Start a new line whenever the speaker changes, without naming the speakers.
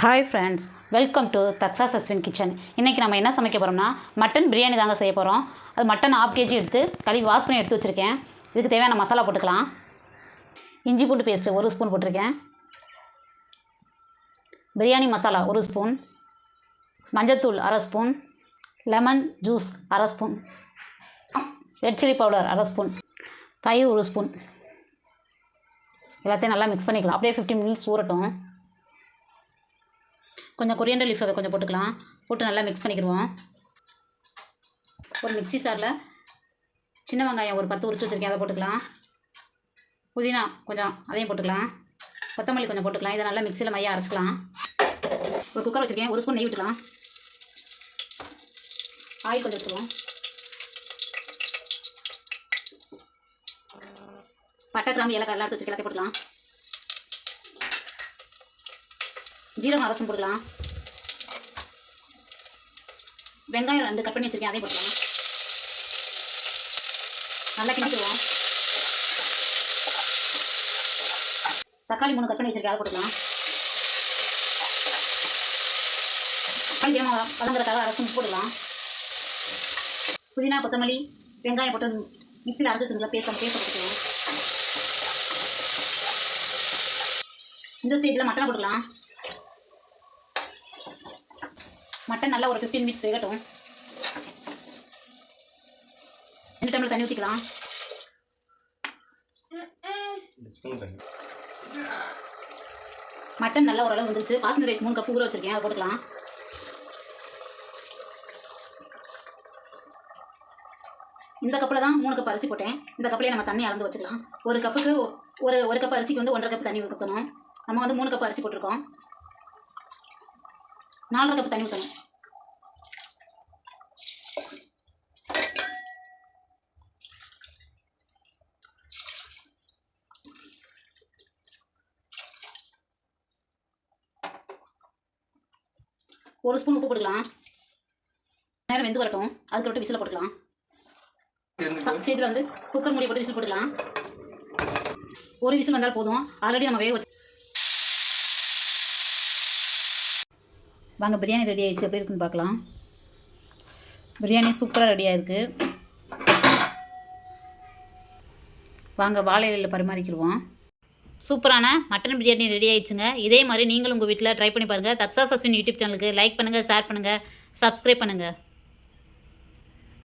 Hi friends welcome to Daksha Saswin kitchen இன்றைக்கி நம்ம என்ன சமைக்க போகிறோம்னா மட்டன் பிரியாணி தாங்க செய்ய போகிறோம் அது மட்டன் ஆஃப் கேஜி எடுத்து கழுவி வாஷ் பண்ணி எடுத்து வச்சுருக்கேன். இதுக்கு தேவையான மசாலா போட்டுக்கலாம். இஞ்சி பூண்டு பேஸ்ட்டு ஒரு ஸ்பூன் போட்டிருக்கேன். பிரியாணி மசாலா ஒரு ஸ்பூன் மஞ்சத்தூள் அரை ஸ்பூன் லெமன் ஜூஸ் அரை ஸ்பூன் ரெட் சில்லி பவுடர் அரை ஸ்பூன் தயிர் ஒரு ஸ்பூன் எல்லாத்தையும் நல்லா மிக்ஸ் பண்ணிக்கலாம். அப்படியே ஃபிஃப்டீன் மினிட்ஸ் ஊறட்டும். கொஞ்சம் கொரியண்டர் லீஃப் அதை கொஞ்சம் போட்டுக்கலாம். போட்டு நல்லா மிக்ஸ் பண்ணிக்கிடுவோம். ஒரு மிக்ஸி சாரில் சின்ன வெங்காயம் ஒரு பத்து உரிச்சு வச்சுருக்கேன் அதை போட்டுக்கலாம். புதினா கொஞ்சம் அதையும் போட்டுக்கலாம். கொத்தமல்லி கொஞ்சம் போட்டுக்கலாம். இதை நல்லா மிக்சியில் மையாக அரைச்சிக்கலாம். ஒரு குக்கர் வச்சுருக்கேன். ஒரு ஸ்பூன் நெய் விட்டுக்கலாம். ஆயில் கொஞ்சம் வச்சுருவோம் பட்டை கிராம்பு ஏலக்காய் எல்லாம் எடுத்து வச்சு எல்லாத்தையும் போட்டுக்கலாம். ஜீரகம் அரசும் போடலாம் வெங்காயம் ரெண்டு கட் பண்ணி வச்சுருக்கேன் அதையும் போட்டுக்கலாம். நல்லா கிண்டிக்குவோம் தக்காளி மூணு கட் பண்ணி வச்சுருக்கேன் அதை போட்டுக்கலாம். தக்காளி வேகமாக வளங்குறதுக்காக அரசும் போடலாம் புதினா கொத்தமல்லி வெங்காயம் போட்டு மிக்சியில் அரைச்சி வச்சுருந்தா பேஸ்ட் பேச போட்டுக்கலாம். இந்த ஸ்டேஜில் மட்டனை போட்டுக்கலாம். மட்டன் நல்லா ஒரு ஃபிஃப்டீன் மினிட்ஸ் வேகட்டும். ரெண்டு டம்ளர் தண்ணி ஊற்றிக்கலாம் மட்டன் நல்லா ஓரளவு வந்துருச்சு. பாஸ்மதி ரைஸ் மூணு கப்பு ஊற வச்சிருக்கேன். அதை போட்டுக்கலாம். இந்த கப்பில் தான் மூணு கப் அரிசி போட்டேன். இந்த கப்பிலே நம்ம தண்ணி அளந்து வச்சுக்கலாம். ஒரு கப்புக்கு ஒரு ஒரு கப் அரிசிக்கு வந்து ஒன்றரை கப் தண்ணி ஊற்றணும் நம்ம வந்து மூணு கப் அரிசி போட்டிருக்கோம். நாலரை கப் தண்ணி ஊற்றணும் ஒரு ஸ்பூன் உப்பு போட்டுக்கலாம். நேரம் வெந்து வரட்டும். அதுக்கு விட்டு விசில் போட்டுக்கலாம். ஸ்டேஜில் வந்து குக்கர் மூடி போட்டு விசில் போட்டுக்கலாம். ஒரு விசில் வந்தால் போதும். ஆல்ரெடி நம்ம வேக வச்சு வாங்க பிரியாணி ரெடி ஆயிடுச்சு. எப்படி இருக்குன்னு பார்க்கலாம். பிரியாணி சூப்பராக ரெடி ஆயிருக்கு. வாங்க வாழை இலையில் பரிமாறிக்கிடுவோம். சூப்பரான மட்டன் பிரியாணி ரெடி ஆயிடுச்சுங்க. இதே மாதிரி நீங்களும் உங்கள் வீட்டில் ட்ரை பண்ணி பாருங்கள் தக்ஸா சஸ்வின் யூடியூப் சேனலுக்கு லைக் பண்ணுங்கள் ஷேர் பண்ணுங்கள் சப்ஸ்கிரைப் பண்ணுங்கள்